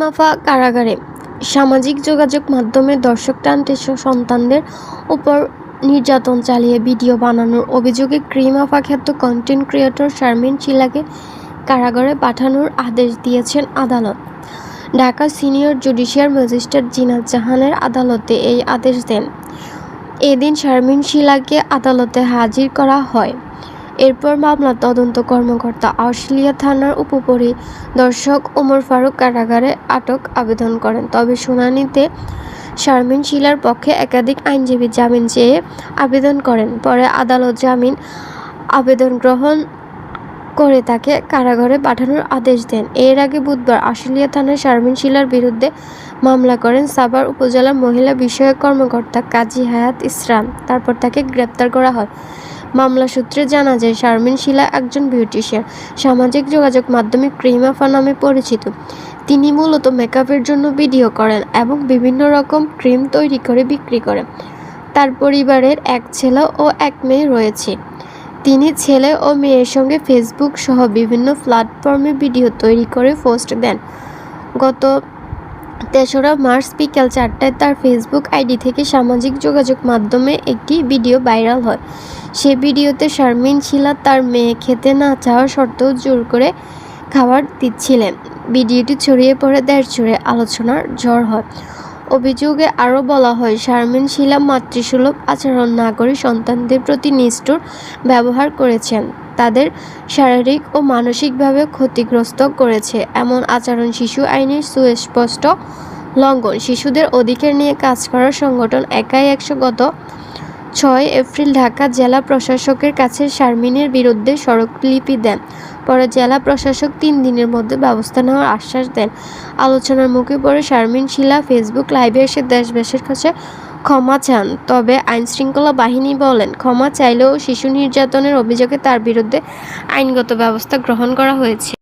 মাফা কারাগারে। সামাজিক যোগাযোগ মাধ্যমে দর্শক টানতে সন্তানদের উপর নির্যাতন চালিয়ে ভিডিও বানানোর অভিযোগে ক্রিমাফা খ্যাত কন্টেন্ট ক্রিয়েটর শারমিন শিলাকে কারাগারে পাঠানোর আদেশ দিয়েছেন আদালত। Dhaka senior judicial magistrate Zinat জাহানের আদালতে এই আদেশ দেন। এদিন শারমিন শিলাকে আদালতে হাজির করা হয়। এরপর মামলার তদন্ত কর্মকর্তা আউশলিয়া থানার উপপরিদর্শক ওমর ফারুক কারাগারে আটক আবেদন করেন। তবে শুনানিতে শারমিন শিলার পক্ষে একাধিক আইনজীবী জামিন চেয়ে আবেদন করেন। পরে আদালত জামিন আবেদন গ্রহণ করে তাকে কারাগারে পাঠানোর আদেশ দেন। এর আগে বুধবার আশুলিয়া থানার শারমিন শিলার বিরুদ্ধে মামলা করেন সাভার উপজেলার মহিলা বিষয়ক কর্মকর্তা কাজী হায়াত ইসরাম তারপর তাকে গ্রেপ্তার করা হয়। মামলা সূত্রে জানা যায়, শারমিন শিলা একজন বিউটিশিয়ান। সামাজিক যোগাযোগ মাধ্যমে ক্রিমাফা নামে পরিচিত। তিনি মূলত মেকআপের জন্য ভিডিও করেন এবং বিভিন্ন রকম ক্রিম তৈরি করে বিক্রি করেন। তার পরিবারের এক ছেলে ও এক মেয়ে রয়েছে। তিনি ছেলে ও মেয়ের সঙ্গে ফেসবুক সহ বিভিন্ন প্ল্যাটফর্মে ভিডিও তৈরি করে পোস্ট দেন। গত তেসরা মার্চ বিকেল চারটায় তার ফেসবুক আইডি থেকে সামাজিক যোগাযোগ মাধ্যমে একটি ভিডিও ভাইরাল হয়। সে ভিডিওতে শারমিন শিলা তার মেয়ে খেতে না চাওয়া সত্ত্বেও জোর করে খাবার দিচ্ছিলেন। ভিডিওটি ছড়িয়ে পড়ে দেড় জুড়ে আলোচনার ঝড় হয়। অভিযোগে আরও বলা হয়, শারমিন শিলা মাতৃসুলভ আচরণ না করে সন্তানদের প্রতি নিষ্ঠুর ব্যবহার করেছেন। তাদের শারীরিক ও মানসিকভাবে ক্ষতিগ্রস্ত করেছে। এমন আচরণ শিশু আইনের সুস্পষ্ট লঙ্ঘন। শিশুদের অধিকার নিয়ে কাজ করার সংগঠন একাই একশো গত ছয় এপ্রিল ঢাকা জেলা প্রশাসকের কাছে শারমিনের বিরুদ্ধে স্মারকলিপি দেন। পরে জেলা প্রশাসক তিন দিনের মধ্যে ব্যবস্থা নেওয়ার আশ্বাস দেন। আলোচনার মুখে পড়ে শারমিন শিলা ফেসবুক লাইভে এসে দেশবাসীর কাছে ক্ষমা চান। তবে আইনশৃঙ্খলা বাহিনী বলেন, ক্ষমা চাইলেও শিশু নির্যাতনের অভিযোগে তার বিরুদ্ধে আইনগত ব্যবস্থা গ্রহণ করা হয়েছে।